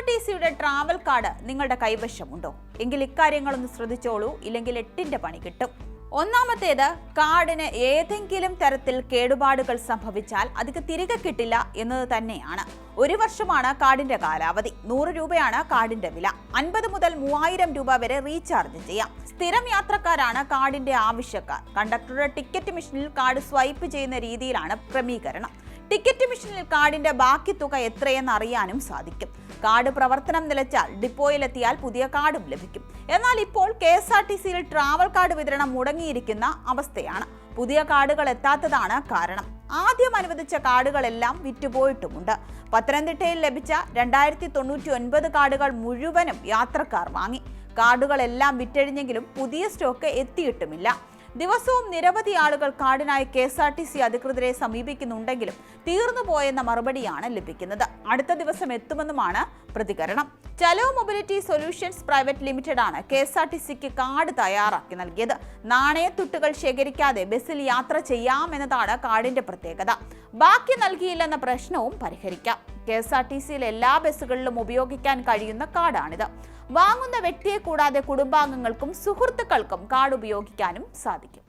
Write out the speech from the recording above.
T സിയുടെ travel card നിങ്ങളുടെ കൈവശമുണ്ടോ? എങ്കിൽ ഇക്കാര്യങ്ങളൊന്ന് ശ്രദ്ധിച്ചോളൂ. ഇല്ലെങ്കിൽ എട്ടിന്റെ പണി കിട്ടും. ഒന്നാമത്തേത് കാർഡിന് ഏതെങ്കിലും തരത്തിൽ കേടുപാടുകൾ സംഭവിച്ചാൽ അത് തിരികെ കിട്ടില്ല എന്നത് തന്നെയാണ്. ഒരു വർഷമാണ് കാർഡിന്റെ കാലാവധി. നൂറ് രൂപയാണ് കാർഡിന്റെ വില. അൻപത് മുതൽ മൂവായിരം രൂപ വരെ റീചാർജ് ചെയ്യാം. സ്ഥിരം യാത്രക്കാരാണ് കാർഡിന്റെ ആവശ്യക്കാർ. കണ്ടക്ടറുടെ ടിക്കറ്റ് മെഷീനിൽ കാർഡ് സ്വൈപ്പ് ചെയ്യുന്ന രീതിയിലാണ് ക്രമീകരണം. ടിക്കറ്റ് മെഷീനിൽ കാർഡിന്റെ ബാക്കി തുക എത്രയെന്ന് അറിയാനും സാധിക്കും. കാർഡ് പ്രവർത്തനം നിലച്ചാൽ ഡിപ്പോയിലെത്തിയാൽ പുതിയ കാർഡും ലഭിക്കും. എന്നാൽ ഇപ്പോൾ കെ എസ് ആർ ടി സിയിൽ ട്രാവൽ കാർഡ് വിതരണം മുടങ്ങിയിരിക്കുന്ന അവസ്ഥയാണ്. പുതിയ കാർഡുകൾ എത്താത്തതാണ് കാരണം. ആദ്യം അനുവദിച്ച കാർഡുകളെല്ലാം വിറ്റുപോയിട്ടുമുണ്ട്. പത്തനംതിട്ടയിൽ ലഭിച്ച രണ്ടായിരത്തി തൊണ്ണൂറ്റി ഒൻപത് കാർഡുകൾ മുഴുവനും യാത്രക്കാർ വാങ്ങി. കാർഡുകളെല്ലാം വിറ്റഴിഞ്ഞെങ്കിലും പുതിയ സ്റ്റോക്ക് എത്തിയിട്ടുമില്ല. ദിവസവും നിരവധി ആളുകൾ കാർഡിനായി K S R T C അധികൃതരെ സമീപിക്കുന്നുണ്ടെങ്കിലും തീർന്നു പോയെന്ന മറുപടിയാണ് ലഭിക്കുന്നത്. അടുത്ത ദിവസം എത്തുമെന്നുമാണ് പ്രതികരണം. Chalo mobility solutions private limited ആണ് കെ എസ് ആർ ടി സിക്ക് കാർഡ് തയ്യാറാക്കി നൽകിയത്. നാണയത്തുട്ടുകൾ ശേഖരിക്കാതെ ബസ്സിൽ യാത്ര ചെയ്യാമെന്നതാണ് കാർഡിന്റെ പ്രത്യേകത. ബാക്കി നൽകിയില്ലെന്ന പ്രശ്നവും പരിഹരിക്കാം. കെ എസ് ആർ ടി സിയിൽ എല്ലാ ബസ്സുകളിലും ഉപയോഗിക്കാൻ കഴിയുന്ന കാർഡാണിത്. വാങ്ങുന്ന വ്യക്തിയെ കൂടാതെ കുടുംബാംഗങ്ങൾക്കും സുഹൃത്തുക്കൾക്കും കാർഡ് ഉപയോഗിക്കാനും സാധിക്കും.